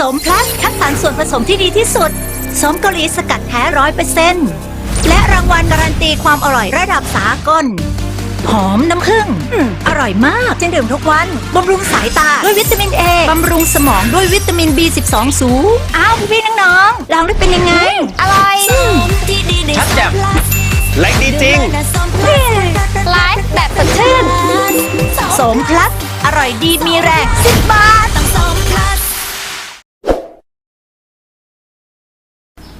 สมพลัสคัดสรรส่วนผสมที่ดีที่สุด สมเกาหลีสกัดแท้ร้อยเปอร์เซ็นต์และรางวัลการันตีความอร่อยระดับสากล หอมน้ำผึ้งอืมอร่อยมากจึงดื่มทุกวัน บำรุงสายตาด้วยวิตามินเอบำรุงสมองด้วยวิตามิน B12 สูง อ้าวพี่ๆน้องๆลองได้เป็นยังไง อร่อยชัดแจ่มแรงดีจริงไลฟ์แบบสดชื่นสมพลัสอร่อยดีมีแรงสิบบาท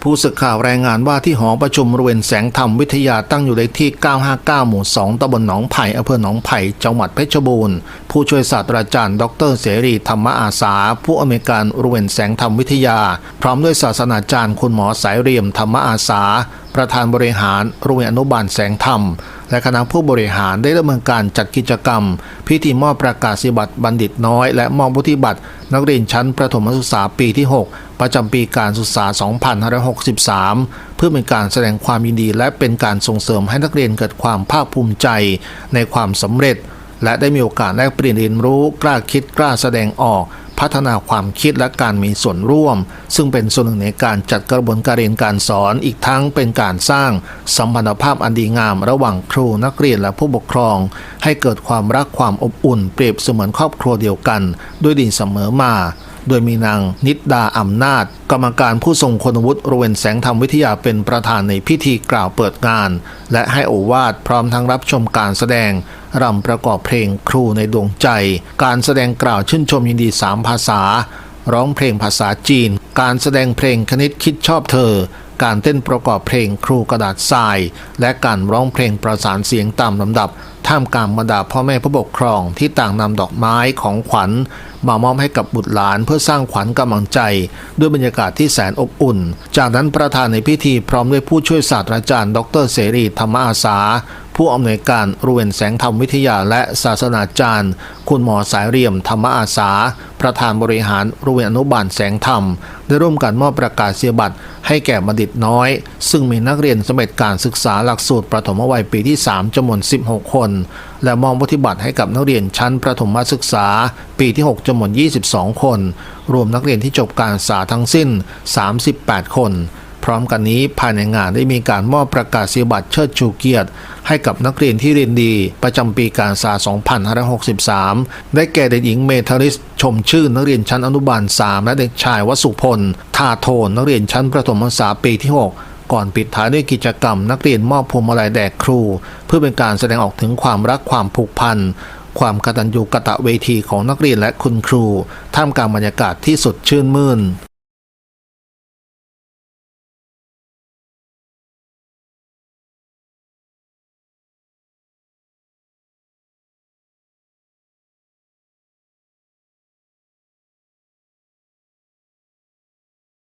ผู้สื่อข่าวรายงานว่าที่หอประชุมบริเวณแสงธรรมวิทยาตั้งอยู่ในที่ 959 หมู่ 2ตำบลหนองไผ่อำเภอหนองไผ่ จังหวัดเพชรบูรณ์ ผู้ช่วยศาสตราจารย์ ดรเสรีธรรมอาสา ผู้อเมริการบริเวณแสงธรรมวิทยา พร้อมด้วยศาสตราจารย์คุณหมอสายเรียมธรรมอาสา ประธานบริหารโรงเรียนอนุบาลแสงธรรม และคณะผู้บริหารได้ดำเนินการจัดกิจกรรม พิธีมอบประกาศบัตรบัณฑิตน้อย และมอบวุฒิบัตรนักเรียนชั้นประถมศึกษาปีที่ 6 ประจำปีการศึกษา 2563 เพื่อเป็นการแสดงความยินดีและเป็นการส่งเสริมให้นักเรียนเกิดความภาคภูมิใจในความสำเร็จ และได้มีโอกาสแลกเปลี่ยนเรียนรู้กล้าคิดกล้าแสดงออก พัฒนาความคิดและการมีส่วนร่วม ซึ่งเป็นส่วนหนึ่งในการจัดกระบวนการเรียนการสอนอีกทั้งเป็นการสร้างสัมพันธภาพอันดีงาม ระหว่างครูนักเรียนและผู้ปกครอง ให้เกิดความรักความอบอุ่นเปรียบเสมือนครอบครัวเดียวกัน ด้วยดีเสมอมา โดยมีนางนิดดาอำนาจ กรรมการผู้ทรงคุณวุฒิโรงเรียนแสงธรรมวิทยาเป็นประธานในพิธีกล่าวเปิดงาน และให้โอวาทพร้อมทั้งรับชมการแสดงรำประกอบเพลงครูในดวงใจ การแสดงกล่าวชื่นชมยินดีสามภาษา ร้องเพลงภาษาจีน การแสดงเพลงคณิตคิดชอบเธอ การเต้นประกอบเพลงครูกระดาษทราย และการร้องเพลงประสานเสียงตามลำดับ ท่ามกลางบรรดาพ่อแม่ผู้ปกครองที่ต่างนำดอกไม้ของขวัญ มามอบให้กับบุตรหลานเพื่อสร้างขวัญกำลังใจ ด้วยบรรยากาศที่แสนอบอุ่น จากนั้นประธานในพิธีพร้อมด้วยผู้ช่วยศาสตราจารย์ ดรเสรีธรรมอาสา ผู้อำนวยการโรงเรียนแสงธรรมวิทยาและศาสนาจารย์ คุณหมอสายเรียมธรรมอาสา ประธานบริหารโรงเรียนอนุบาลแสงธรรม ได้ร่วมกันมอบประกาศเสียบัตรให้แก่บัณฑิตน้อย ซึ่งมีนักเรียนสำเร็จการศึกษาหลักสูตรประถมวัยปีที่ 3จำนวน 16 คนและมอบวุฒิบัตรให้กับนักเรียนชั้นประถมศึกษา ปีที่ 6จำนวน 22 คน รวมนักเรียนที่จบการศึกษาทั้งสิ้น 38 คน พร้อมกันนี้ภายในงานได้มีการมอบประกาศนียบัตรเชิดชูเกียรติ ให้กับนักเรียนที่เรียนดี ประจำปีการศึกษา 2563 ได้แก่เด็กหญิงเมทาริสชมชื่นนักเรียนชั้นอนุบาล 3 และเด็กชายวสุพลทาโทนนักเรียนชั้นประถมศึกษาปีที่ 6 ก่อนปิดท้ายด้วยกิจกรรม นักเรียนมอบพวงมาลัยแด่ครู เพื่อเป็นการแสดงออกถึงความรักความผูกพันความกตัญญูกะตะเวทีของนักเรียนและคุณครู ท่ามกลางบรรยากาศที่สดชื่นมื่น